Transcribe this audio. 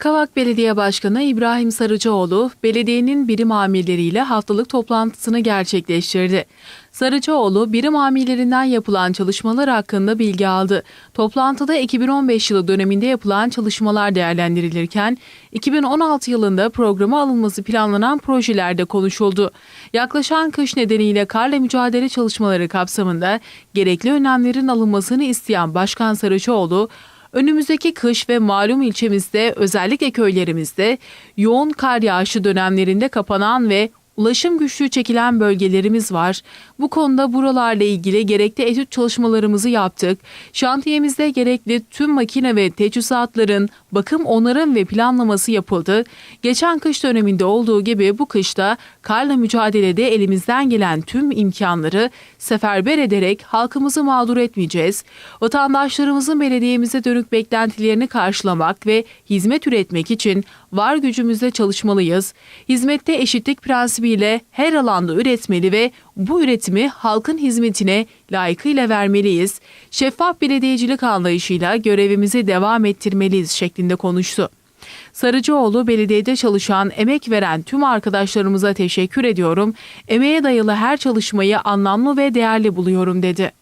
Kavak Belediye Başkanı İbrahim Sarıcıoğlu, belediyenin birim amirleriyle haftalık toplantısını gerçekleştirdi. Sarıcıoğlu, birim amirlerinden yapılan çalışmalar hakkında bilgi aldı. Toplantıda 2015 yılı döneminde yapılan çalışmalar değerlendirilirken, 2016 yılında programa alınması planlanan projelerde konuşuldu. Yaklaşan kış nedeniyle karla mücadele çalışmaları kapsamında gerekli önlemlerin alınmasını isteyen Başkan Sarıcıoğlu, Önümüzdeki kış ve malum ilçemizde özellikle köylerimizde yoğun kar yağışı dönemlerinde kapanan ve ulaşım güçlüğü çekilen bölgelerimiz var. Bu konuda buralarla ilgili gerekli etüt çalışmalarımızı yaptık. Şantiyemizde gerekli tüm makine ve teçhizatların bakım, onarım ve planlaması yapıldı. Geçen kış döneminde olduğu gibi bu kışta karla mücadelede elimizden gelen tüm imkanları seferber ederek halkımızı mağdur etmeyeceğiz. Vatandaşlarımızın belediyemize dönük beklentilerini karşılamak ve hizmet üretmek için var gücümüzle çalışmalıyız. Hizmette eşitlik prensibiyle her alanda üretmeli ve bu üretimi halkın hizmetine layıkıyla vermeliyiz. Şeffaf belediyecilik anlayışıyla görevimizi devam ettirmeliyiz şeklinde konuştu. Sarıcıoğlu belediyede çalışan, emek veren tüm arkadaşlarımıza teşekkür ediyorum. Emeğe dayalı her çalışmayı anlamlı ve değerli buluyorum dedi.